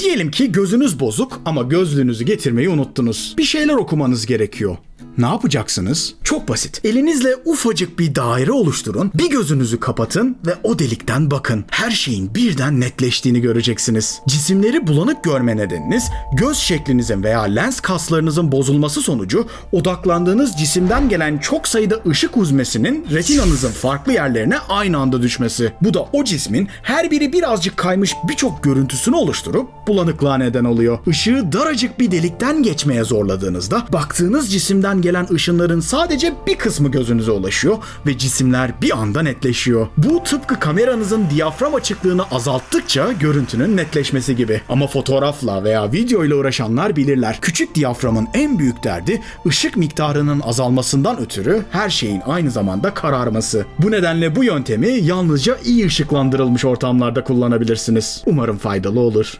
Diyelim ki gözünüz bozuk ama gözlüğünüzü getirmeyi unuttunuz. Bir şeyler okumanız gerekiyor. Ne yapacaksınız? Çok basit. Elinizle ufacık bir daire oluşturun, bir gözünüzü kapatın ve o delikten bakın. Her şeyin birden netleştiğini göreceksiniz. Cisimleri bulanık görme nedeniniz, göz şeklinizin veya lens kaslarınızın bozulması sonucu odaklandığınız cisimden gelen çok sayıda ışık huzmesinin retinanızın farklı yerlerine aynı anda düşmesi. Bu da o cismin her biri birazcık kaymış birçok görüntüsünü oluşturup bulanıklığa neden oluyor. Işığı daracık bir delikten geçmeye zorladığınızda baktığınız cisimden gelen ışınların sadece bir kısmı gözünüze ulaşıyor ve cisimler bir anda netleşiyor. Bu tıpkı kameranızın diyafram açıklığını azalttıkça görüntünün netleşmesi gibi. Ama fotoğrafla veya video ile uğraşanlar bilirler. Küçük diyaframın en büyük derdi ışık miktarının azalmasından ötürü her şeyin aynı zamanda kararması. Bu nedenle bu yöntemi yalnızca iyi ışıklandırılmış ortamlarda kullanabilirsiniz. Umarım faydalı olur.